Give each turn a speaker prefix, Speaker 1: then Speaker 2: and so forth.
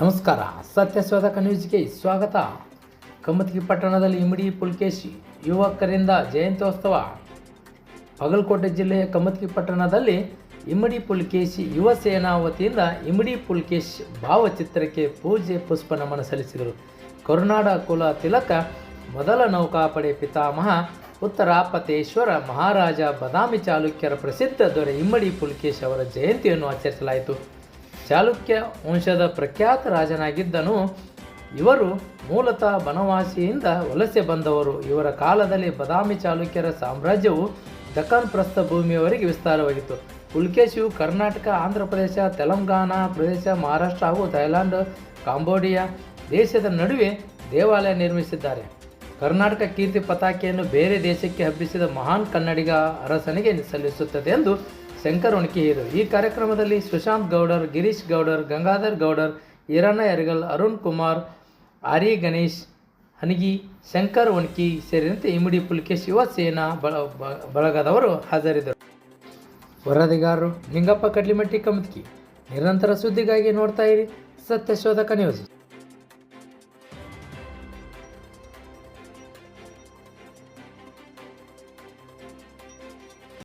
Speaker 1: ನಮಸ್ಕಾರ. ಸತ್ಯಶೋಧಕ ನ್ಯೂಸ್ಗೆ ಸ್ವಾಗತ. ಕಮತ್ಗಿ ಪಟ್ಟಣದಲ್ಲಿ ಇಮಿಡಿ ಪುಲ್ಕೇಶಿ ಯುವಕರಿಂದ ಜಯಂತ್ಯೋತ್ಸವ. ಬಾಗಲಕೋಟೆ ಜಿಲ್ಲೆಯ ಕಮತ್ಗಿ ಪಟ್ಟಣದಲ್ಲಿ ಇಮಿಡಿ ಪುಲ್ಕೇಶಿ ಯುವ ಸೇನಾ ವತಿಯಿಂದ ಇಮಿಡಿ ಪುಲ್ಕೇಶ್ ಭಾವಚಿತ್ರಕ್ಕೆ ಪೂಜೆ ಪುಷ್ಪ ನಮನ ಸಲ್ಲಿಸಿದರು. ಕರುನಾಡ ಕುಲ ತಿಲಕ, ಮೊದಲ ನೌಕಾಪಡೆ ಪಿತಾಮಹ ಉತ್ತರಾಪತೇಶ್ವರ ಮಹಾರಾಜ ಬದಾಮಿ ಚಾಲುಕ್ಯರ ಪ್ರಸಿದ್ಧ ದೊರೆ ಇಮ್ಮಡಿ ಪುಲ್ಕೇಶ್ ಅವರ ಜಯಂತಿಯನ್ನು ಆಚರಿಸಲಾಯಿತು. ಚಾಲುಕ್ಯ ವಂಶದ ಪ್ರಖ್ಯಾತ ರಾಜನಾಗಿದ್ದನು. ಇವರು ಮೂಲತಃ ಬನವಾಸಿಯಿಂದ ವಲಸೆ ಬಂದವರು. ಇವರ ಕಾಲದಲ್ಲಿ ಬದಾಮಿ ಚಾಲುಕ್ಯರ ಸಾಮ್ರಾಜ್ಯವು ದಕ್ಕನ್ ಪ್ರಸ್ಥಭೂಮಿಯವರೆಗೆ ವಿಸ್ತಾರವಾಗಿತ್ತು. ಪುಲ್ಕೇಶಿಯು ಕರ್ನಾಟಕ, ಆಂಧ್ರ ಪ್ರದೇಶ, ತೆಲಂಗಾಣ ಪ್ರದೇಶ, ಮಹಾರಾಷ್ಟ್ರ ಹಾಗೂ ಥೈಲ್ಯಾಂಡ್ ಕಾಂಬೋಡಿಯಾ ದೇಶದ ನಡುವೆ ದೇವಾಲಯ ನಿರ್ಮಿಸಿದ್ದಾರೆ. ಕರ್ನಾಟಕ ಕೀರ್ತಿ ಪತಾಕೆಯನ್ನು ಬೇರೆ ದೇಶಕ್ಕೆ ಹಬ್ಬಿಸಿದ ಮಹಾನ್ ಕನ್ನಡಿಗ ಅರಸನಿಗೆ ಸಲ್ಲಿಸುತ್ತದೆ ಎಂದು ಶಂಕರ್ ಒಣಕಿ ಹೇಳಿದರು ಈ ಕಾರ್ಯಕ್ರಮದಲ್ಲಿ ಸುಶಾಂತ್ ಗೌಡರ್, ಗಿರೀಶ್ ಗೌಡರ್, ಗಂಗಾಧರ್ ಗೌಡರ್, ಈರಣ್ಣ ಯರಗಲ್ ಅರುಣ್ ಕುಮಾರ್, ಆರಿ ಗಣೇಶ್, ಹನಗಿ ಶಂಕರ್ ಒಣಕಿ ಸೇರಿದಂತೆ ಇಮಿಡಿ ಪುಲ್ಕೆ ಶಿವಸೇನಾ ಸೇನಾ ಬಳ ಬಳಗದವರು ಹಾಜರಿದ್ದರು. ವರದಿಗಾರರು, ನಿಂಗಪ್ಪ ಕಡ್ಲಿಮಟ್ಟಿ ಕಮತ್ಕಿ. ನಿರಂತರ ಸುದ್ದಿಗಾಗಿ ನೋಡ್ತಾ ಇರಿ ಸತ್ಯಶೋಧಕ ನ್ಯೂಸ್.